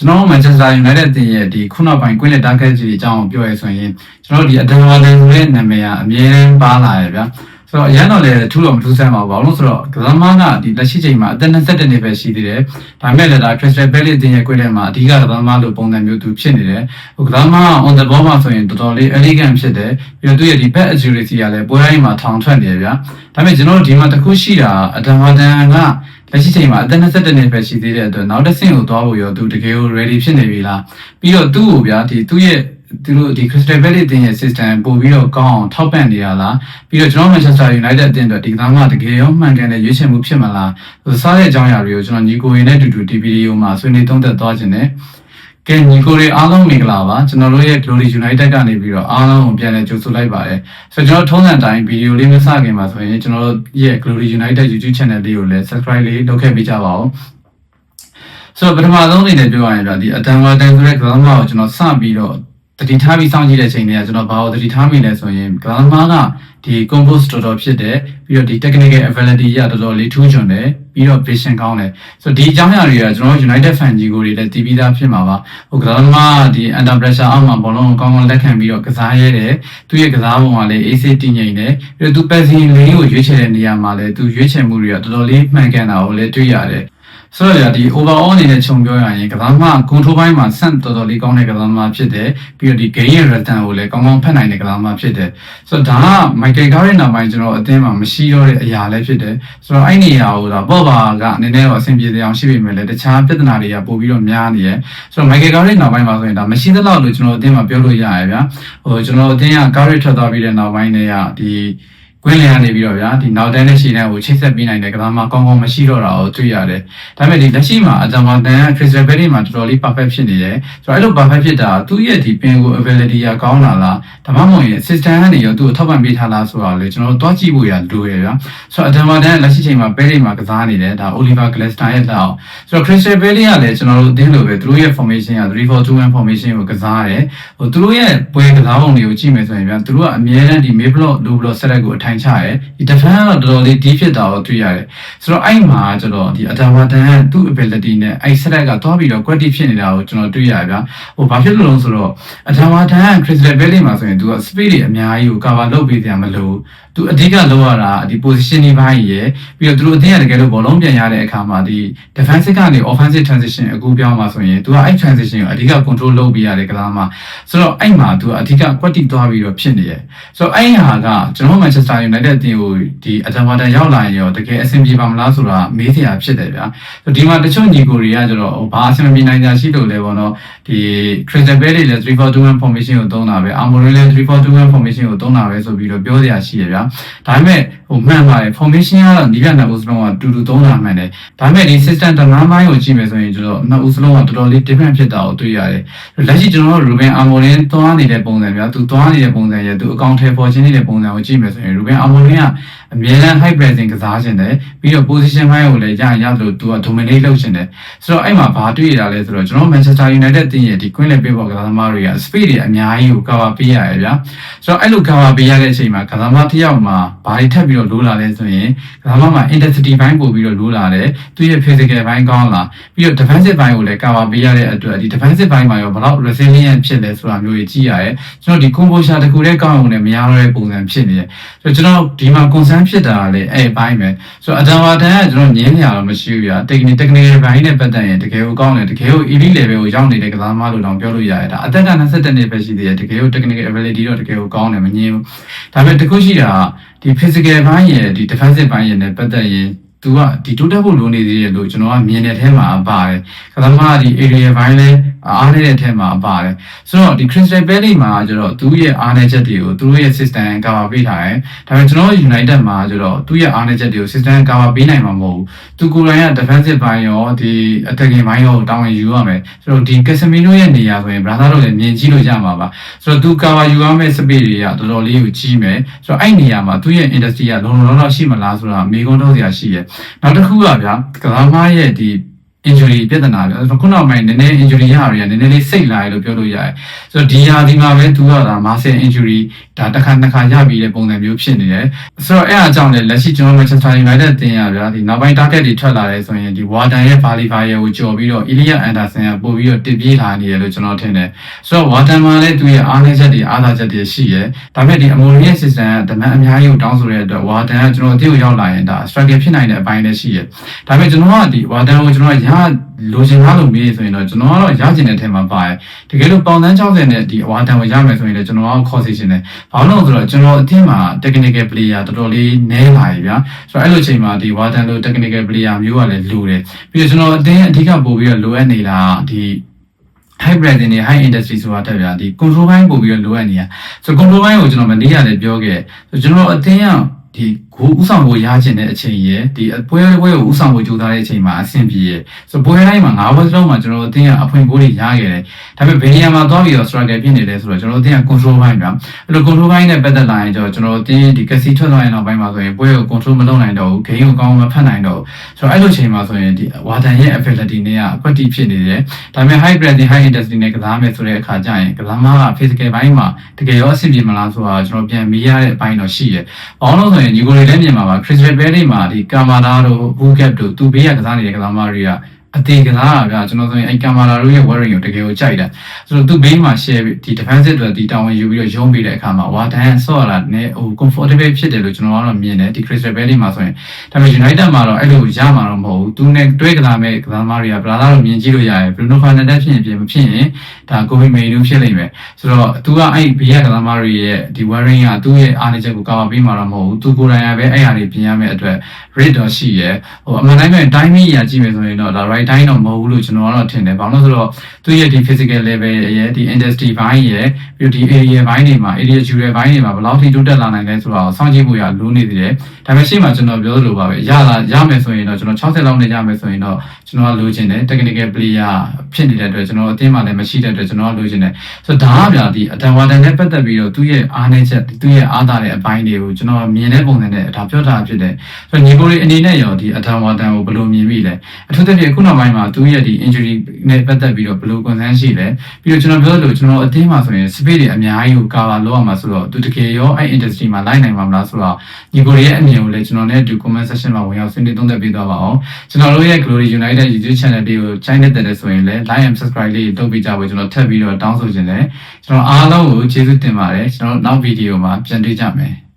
ကျွန်တော်တို့ Manchester United တင်ရဲ့ဒီခုနောက်ပိုင်း Queen Target ကြီးအကြောင်းကိုပြောရဆိုရင်ကျွန်တော်တို့ဒီ Adamale ဆိုတဲ့နာမည်ကအမြဲတမ်းပါလာရဗျာဆိုတော့အရန်တော့လည်းထူးတော့မထူးဆန်းပါဘူးဘာလို့လဲဆိုတော့ကစားမကဒီလက်ရှိချိန်မှာအသက်27နှစ်ပဲရှိသေးတယ်ဒါပေမဲ့လည်းဒါ Crystal Palace တင်ရဲ့ Queen ထဲမှာအဓိကကစားမလို့ပုံစံမျိုးသူဖြစ်နေတယ်ဟိုကစားမက on the ball မှာဆိုရင်တော်တော်လေး elegant ဖြစ်တယ်ပြီးတော့သူရဲ့ဒီ back accuracy ကလည်းပွဲတိုင်းမှာထောင်ထွက်နေတယ်ဗျာဒါပေမဲ့ကျွန်တော်တို့ဒီမှာတစ်ခုရှိတာ Adamale က လက်ရှိချိန်မှာအသက်27နှစ်ပဲရှိသေးတဲ့အတွက်နောက်တစ်ဆင့်ကိုသွားဖို့ရောသူတကယ်ကို ready ဖြစ်နေပြီလားပြီးတော့သူ့ကိုဗျာဒီသူ့ရဲ့သူတို့ဒီ Crystal Palace တင်ရဲ့ system ပို့ပြီးတော့ကောင်းအောင်ထောက်ပံ့နေရလားပြီးတော့ကျွန်တော် Manchester United အသင်းအတွက်ဒီကစားမတကယ်ရောမှန်ကန်တဲ့ရွေးချယ်မှုဖြစ်မလားဆိုစားတဲ့အကြောင်းအရာတွေကိုကျွန်တော်ညီကိုရင်းနဲ့တူတူဒီဗီဒီယိုမှာဆွေးနွေးသုံးသပ်သွားခြင်းနဲ့ ကဲညီကိုတွေအားလုံးမင်္ဂလာပါကျွန်တော်တို့ရဲ့ Glory United ကနေပြီးတော့အားလုံးကိုပြန်လည်ကြိုဆိုလိုက်ပါတယ်ဆိုတော့ကျွန်တော်ထုံးစံတိုင်းဗီဒီယိုလေးမစခင်ပါဆိုရင်ကျွန်တော်တို့ရဲ့ Glory United YouTube channel လေးကိုလည်း subscribe လေးလုပ်ခဲ့ပေးကြပါဦးဆိုတော့ပထမဆုံးအနေနဲ့ပြောရရင်ဗျာဒီအတန်ဝါတန်ဆိုတဲ့ကစားမကိုကျွန်တော်စပြီးတော့ တတိထားပြီးစောင့်ကြည့်တဲ့ချိန်တွေကကျွန်တော်ဘာလို့တတိထားမိလဲဆိုရင်ကစားမကဒီ compose တော်တော်ဖြစ်တယ်ပြီးတော့ဒီ technical ability ရတော်တော်လေးထူးချွန်တယ်ပြီးတော့ vision ကောင်းတယ်ဆိုတော့ဒီအကြောင်းအရာတွေကကျွန်တော်တို့ United fan ကြီးကိုတွေလည်းတည်ပြီးသားဖြစ်မှာပါဟိုကစားသမားဒီ under pressure အောက်မှာဘောလုံးကိုကောင်းကောင်းလက်ခံပြီးတော့ကစားရဲတယ်သူရဲ့ကစားပုံကလည်း AC တည်ငြိမ်တယ်ပြီးတော့သူ passing lane ကိုရွေးချယ်တဲ့နေရာမှာလည်းသူရွေးချယ်မှုတွေကတော်တော်လေးမှန်ကန်တာကိုလည်းတွေ့ရတယ် ဆိုတော့ဒီ overall အနေနဲ့ခြုံပြောရရင်ကစားမကွန်ထရိုပိုင်းမှာဆန့်တော်တော်လေးကောင်းတဲ့ကစားမဖြစ်တယ်ပြီးတော့ဒီ game ရဲ့ return ကိုလည်းကောင်းကောင်းဖတ်နိုင်တဲ့ကစားမဖြစ်တယ်ဆိုတော့ဒါက Michael Carrick နောက်ပိုင်းကျွန်တော်အသင်းမှာမရှိတော့တဲ့အရာလည်းဖြစ်တယ်ဆိုတော့အဲ့နေရာကိုတော့ပေါ့ပါကအနေနဲ့တော့အဆင်ပြေတဲ့အောင်ရှိပေမဲ့လည်းတခြားပြဿနာတွေကပို့ပြီးတော့များနေရယ်ဆိုတော့ Michael Carrick နောက်ပိုင်းမှာဆိုရင်ဒါမရှိသလောက်လို့ကျွန်တော်အသင်းမှာပြောလို့ရရဗျာဟိုကျွန်တော်အသင်းက Carrick ထွက်သွားပြီးတဲ့နောက်ပိုင်းတွေကဒီ ကွင်းလျာနေပြီးတော့ဗျာဒီနောက်တန်းနဲ့ရှည်တန်းကိုချိတ်ဆက်ပြီးနိုင်တဲ့ကစားမကောင်းကောင်းမရှိတော့တာကိုတွေ့ရတယ်။ဒါပေမဲ့ဒီလက်ရှိမှာအဂျာမတန် Crystal Palace မှာတော်တော်လေး perfect ဖြစ်နေတယ်။ဆိုတော့အဲ့လို perfect ဖြစ်တာသူ့ရဲ့ဒီပင်ကို ability ကကောင်းလာလားဒါမှမဟုတ်ရင် system ကနေရောသူ့ကိုထောက်ပံ့ပေးထားလားဆိုတာလေကျွန်တော်တို့တွားကြည့်ဖို့ရလိုရဗျာ။ဆိုတော့အဂျာမတန်လက်ရှိချိန်မှာ Palace မှာကစားနေတယ်ဒါ Oliver Glasner ရဲ့လက်အောက်ဆိုတော့ Crystal Palace ကလည်းကျွန်တော်တို့အသင်းလိုပဲသူတို့ရဲ့ formation က3-4-2-1 formation ကိုကစားတယ်။ဟိုသူတို့ရဲ့ပွဲကစားပုံတွေကိုကြည့်မယ်ဆိုရင်ဗျာသူတို့ကအမြဲတမ်းဒီ mid block low block set up ကိုအထိုင်ချရဲဒီ defense ကတော့တော်တော်လေး deep ဖြစ်တာကိုတွေ့ရတယ်ဆိုတော့အဲ့မှာကျွန်တော်ဒီ Adawatan ကသူ့ ability နဲ့အဲ့ set up ကသွားပြီးတော့ quality ဖြစ်နေတာကိုကျွန်တော်တွေ့ရဗျာဟိုဘာဖြစ်လို့လဲဆိုတော့ Adawatan က Crystal Palace မှာဆိုရင်သူက speed တွေအများကြီးကို cover လုပ်ပေးကြမလို့သူအဓိကလုပ်ရတာဒီ position တွေပိုင်းရယ်ပြီးတော့သူတို့အသင်းရတကယ်လို့ဘောလုံးပြန်ရတဲ့အခါမှာဒီ defensive ကနေ offensive transition အကူပြောင်းมาဆိုရင်သူကအဲ့ transition ကိုအဓိက control လုပ်ပေးရတယ်ကစားမှာဆိုတော့အဲ့မှာသူကအဓိက quality သွားပြီးတော့ဖြစ်နေရယ်ဆိုတော့အဲ့ဟာကကျွန်တော် Manchester United အသင်းကိုဒီအတန်ဝါတန်ရောက်လာရင်ရောတကယ်အဆင်ပြေပါမလားဆိုတာမေးစရာဖြစ်တယ်ဗျာဆိုဒီမှာတချို့ညီကိုတွေကကျတော့ဟိုဘာအဆင်မပြေနိုင်ကြရှိလို့လဲပေါ့နော်ဒီ Crystal Palace လည်း3-4-2-1 formation ကိုသုံးတာပဲ Amorim လည်း3-4-2-1 formation ကိုသုံးတာပဲဆိုပြီးတော့ပြောစရာရှိရဗျာဒါပေမဲ့ဟိုမှန်ပါတယ် formation ကတော့ဒီပြနှစ်ဦးစလုံးကတူတူသုံးတာမှန်တယ်ဒါပေမဲ့ဒီ system တနားပိုင်းကိုကြည့်မယ်ဆိုရင်ကျတော့နှစ်ဦးစလုံးကတော်တော်လေး different ဖြစ်တာကိုတွေ့ရတယ်လက်ရှိကျွန်တော်တို့ Ruben Amorim သွားနေတဲ့ပုံစံဗျာသူသွားနေတဲ့ပုံစံရဲ့သူအကောင့်ထဲပေါ်ခြင်းနေတဲ့ပုံစံကိုကြည့်မယ်ဆိုရင် Ruben Amorim ကအမြဲတမ်း high pressing ကစားခြင်းတယ်ပြီးတော့ position ပိုင်းကိုလည်းရရလို့သူက dominate လုပ်ခြင်းတယ်ဆိုတော့အဲ့မှာဘာတွေ့ရတာလဲဆိုတော့ကျွန်တော် Manchester United တင်းရဲ့ဒီ Queen နဲ့ Pep ကစားသမားတွေက speed တွေအများကြီးကို cover ပေးရတယ်ဗျာဆိုတော့အဲ့လို cover ပေးရတဲ့အချိန်မှာကစားသမားတစ်ယောက်မှာဘာတွေထပ်ပြီးတော့လိုးလာလဲဆိုရင်ကစားသမားမှာ intensity ဘိုင်းပို့ပြီးတော့လိုးလာတယ်သူရဲ့ physical ဘိုင်းကောင်းလာပြီးတော့ defensive ဘိုင်းကိုလည်း cover ပေးရတဲ့အတွက်ဒီ defensive ဘိုင်းမှာရောဘယ်လောက် resilient ဖြစ်လဲဆိုတာမျိုးကြီးကြည့်ရတယ်ကျွန်တော်ဒီ composure တခုတည်းကောင်းအောင်လည်းမရတော့တဲ့ပုံစံဖြစ်နေတယ်ဆိုတော့ကျွန်တော်ဒီမှာ concern ဖြစ်တာကလည်းအဲ့ဘိုင်းပဲဆိုတော့အတန်ဝါတန်ကကျွန်တော်ညင်းနေရတော့မရှိဘူးဗျာ technical technical ဘိုင်းနဲ့ပတ်သက်ရင်တကယ်ကိုကောင်းတယ်တကယ်ကို elite level ကိုရောက်နေတဲ့ကစားသမားလို့တောင်ပြောလို့ရတယ်ဒါအသက်က22နှစ်ပဲရှိသေးတယ်တကယ်ကို technical ability တော့တကယ်ကိုကောင်းတယ်မငြင်းဘူးဒါပေမဲ့တခုရှိတာကဒီ physical ဘိုင်းရယ်ဒီ defensive ဘိုင်းရယ်နဲ့ပတ်သက်ရင်သူကဒီတိုးတက်ဖို့လိုနေသေးတယ်လို့ကျွန်တော်ကမြင်တဲ့ထဲမှာပါတယ်ကသမားဒီ area ဘိုင်းလဲအားနေတဲ့ထဲမှာပါတယ်ဆိုတော့ဒီ crystal palace မှာကျတော့သူ့ရဲ့အားနည်းချက်တွေကိုသူတို့ရဲ့ system cover ပေးထားတယ်ဒါပေမဲ့ကျွန်တော် united မှာကျတော့သူ့ရဲ့အားနည်းချက်တွေကို system cover ပေးနိုင်မှာမဟုတ်ဘူးသူကိုယ်တိုင်က defensive ဘိုင်းရောဒီ attacking ဘိုင်းရောတောင်းရင်ယူရမယ်ဆိုတော့ဒီ casemiro ရဲ့နေရာဆိုရင် brother တို့လည်းမြင်ကြည့်လို့ရမှာပါဆိုတော့သူ cover ယူရမယ့် space တွေကတော်တော်လေးကိုကြီးမယ်ဆိုတော့အဲ့နေရာမှာသူ့ရဲ့ industry ကလုံလုံလောက်လောက်ရှိမလားဆိုတာမေးခွန်းထုတ်စရာရှိရယ်နောက်တစ်ခုကဗျာကစားသမားရဲ့ဒီ injury ပြဿနာပဲအဲ့တော့ခုနောက်ပိုင်းနည်းနည်း injury ရရနည်းနည်းလေးစိတ်လာရလို့ပြောလို့ရတယ်ဆိုတော့ဒီဟာဒီမှာပဲသူကဒါ muscle injury ဒါတစ်ခါနှစ်ခါရပြီးတဲ့ပုံစံမျိုးဖြစ်နေတယ်ဆိုတော့အဲ့အားကြောင့်လည်းလက်ရှိကျွန်တော် Manchester United တင်ရဗျာဒီနောက်ပိုင်း target တွေထွက်လာတယ်ဆိုရင်ဒီ Warden ရဲ့ Valiva ရဲ့ကိုကြော်ပြီးတော့ Ilya Anderson ကပို့ပြီးတော့တင်ပြေးလာနေတယ်လို့ကျွန်တော်ထင်တယ်ဆိုတော့ Warden မှာလည်းသူရဲ့အားနည်းချက်တွေအားသာချက်တွေရှိတယ်ဒါပေမဲ့ဒီ Amorim system ကဒမန်အများကြီးကိုတောင်းဆိုတဲ့အတွက် Warden ကကျွန်တော်အတိတ်ကိုရောက်လာရင်ဒါ struggle ဖြစ်နိုင်တဲ့အပိုင်းလည်းရှိတယ်ဒါပေမဲ့ကျွန်တော်ကဒီ Warden ကိုကျွန်တော်ကရလိုချင်လားလို့မေးဆိုရင်တော့ကျွန်တော်ကတော့ရကျင်တဲ့ထဲမှာပါတယ်တကယ်လို့ပေါင်တန်း60နဲ့ဒီ Warden ကိုရမယ်ဆိုရင်လည်းကျွန်တော်ကခေါ်စီရှင်တယ်ဘာလို့လဲဆိုတော့ကျွန်တော်အသင်းမှာ technical player တော်တော်လေးနည်းလာပြီဗျာဆိုတော့အဲ့လိုချိန်မှာဒီ Warden လို technical player မျိုးကလည်းလိုတယ်ပြီးတော့ကျွန်တော်အသင်းအဓိကပို့ပြီးတော့လိုအပ်နေတာဒီ high brand နဲ့ high industry ဆိုတာတက်ဗျာဒီ control ဘိုင်းပို့ပြီးတော့လိုအပ်နေရဆို control ဘိုင်းကိုကျွန်တော်မနေ့ကလည်းပြောခဲ့ဆိုကျွန်တော်အသင်းက ဒီကိုဥဆောင်ဖို့ရချင်တဲ့အချိန်ရယ်ဒီပွဲပွဲကိုဥဆောင်ဖို့ကြိုးစားတဲ့အချိန်မှာအဆင်ပြေရယ်ဆိုပွဲတိုင်းမှာ၅ဘွဲစလုံးမှာကျွန်တော်အသင်းကအဖွင့်ကိုတွေရခဲ့တယ်ဒါပေမဲ့ဘယ်နေရာမှာသွားပြီးတော့ struggle ဖြစ်နေလဲဆိုတော့ကျွန်တော်အသင်းက control ဘိုင်းဗျာအဲ့လို control ဘိုင်းနဲ့ပတ်သက်လာရင်ကျွန်တော်အသင်းဒီကစီထွက်သွားရင်နောက်ပိုင်းမှာဆိုရင်ပွဲကို control မလုပ်နိုင်တော့ဘူး game ကိုကောင်းမဖတ်နိုင်တော့ဘူးဆိုတော့အဲ့လိုချိန်မှာဆိုရင်ဒီ warden ရဲ့ ability နဲ့ကအကွက်တီဖြစ်နေတယ်ဒါပေမဲ့ high brand high industry နဲ့ကစားမယ်ဆိုတဲ့အခါကျရင်ကစားမက physical ဘိုင်းမှာတကယ်ရောအဆင်ပြေမလားဆိုတာကျွန်တော်ပြန်မေးရတဲ့အပိုင်းတော့ရှိတယ်။ဘာလို့လဲဆိုရင်ညီကိုတွေလည်းမြင်ပါပါ Crystal Palace မှာဒီကာမာလာတို့ Bugap တို့သူဘေးကကစားနေတဲ့ကစားမတွေက အသေးကစားတာဗျာကျွန်တော်ဆိုရင်အဲကာမာလာတို့ရဲ့ wearing ကိုတကယ်ကိုကြိုက်တယ်ဆိုတော့သူဘေးမှာ share ဒီ defensive တွေဒီတာဝန်ယူပြီးတော့ရုံးပေးတဲ့အခါမှာ Warden ဆော့လာနဲ့ဟို comfortable ဖြစ်တယ်လို့ကျွန်တော်ကတော့မြင်တယ်ဒီ Crystal Palace မှာဆိုရင်ဒါပေမဲ့ United မှာတော့အဲ့လိုရမှာတော့မဟုတ်ဘူးသူနဲ့တွဲကစားမဲ့ကစားမတွေကဗလာလာတော့မြင်ကြည့်လို့ရတယ် Bruno Fernandes ဖြစ်ရင်ပြင်မဖြစ်ရင်ဒါ Kobe Mainoo ဖြစ်လိမ့်မယ်ဆိုတော့သူကအဲ့ဘေးကကစားမတွေရဲ့ဒီ wearing ကသူ့ရဲ့အားနည်းချက်ကိုကာဗာပေးမှာတော့မဟုတ်ဘူးသူကိုယ်တိုင်ကပဲအဲ့ဟာတွေပြင်ရမယ့်အတွက် rate တော့ရှိရယ်ဟိုအမှန်တိုင်းပဲ timing ရကြည့်မယ်ဆိုရင်တော့ဒါ right time တော့မဟုတ်ဘူးလို့ကျွန်တော်ကတော့ထင်တယ်ဘာလို့လဲဆိုတော့သူရဲ့ဒီ physical level ရဲ့ဒီ industry ဘိုင်းရဲ့ပြီးတော့ဒီ area ဘိုင်းတွေမှာ area jewel ဘိုင်းတွေမှာဘယ်လောက်ထိတိုးတက်လာနိုင်လဲဆိုတော့စောင့်ကြည့်ဖို့ရလိုနေသေးတယ်ဒါပေမဲ့ရှေ့မှာကျွန်တော်ပြောသလိုပါပဲရလာရမယ်ဆိုရင်တော့ကျွန်တော်60လောက်နဲ့ရမယ်ဆိုရင်တော့ကျွန်တော်ကလိုချင်တယ် technical player ဖြစ်နေတဲ့အတွက်ကျွန်တော်အသင်းမှာလည်းမရှိတဲ့အတွက်ကျွန်တော်ကလိုချင်တယ်ဆိုတော့ဒါကဗျာဒီအတန်ဝါတန်နဲ့ပတ်သက်ပြီးတော့သူ့ရဲ့အားနည်းချက်သူ့ရဲ့အားသာတဲ့အပိုင်းတွေကိုကျွန်တော်မြင်တဲ့ပုံစံနဲ့ဒါပြောတာဖြစ်တယ်ဆိုတော့ညီကိုလေးအနေနဲ့ရောဒီအတန်ဝါတန်ကိုဘယ်လိုမြင်မိလဲအထူးသဖြင့်ခုနောက်ပိုင်းမှာသူ့ရဲ့ဒီ injury နဲ့ပတ်သက်ပြီးတော့ဘယ်လို concern ရှိလဲပြီးတော့ကျွန်တော်ပြောလို့ကျွန်တော်အသင်းမှာဆိုရင် space တွေအများကြီးကို cover လုပ်ရမှာဆိုတော့သူတကယ်ရောအဲ့ industry မှာလိုက်နိုင်မှာမလားဆိုတော့ညီကိုလေးရဲ့အမြင်ကိုလည်းကျွန်တော်နဲ့အတူ comment section မှာဝင်ရောက်ဆွေးနွေးသုံးသပ်ပေးသွားပါအောင်ကျွန်တော်တို့ရဲ့ Glory United YouTube channel လေးကို channel တက်တဲ့ဆိုရင်လည်း like and subscribe လေးလုပ်ပေးကြဖို့ကျွန်တော်ထပ်ပြီးတော့တောင်းဆိုချင်တယ်ကျွန်တော်အားလုံးကိုကျေးဇူးတင်ပါတယ်ကျွန်တော်နောက်ဗီဒီယိုမှာပြန်တွေ့ကြမယ်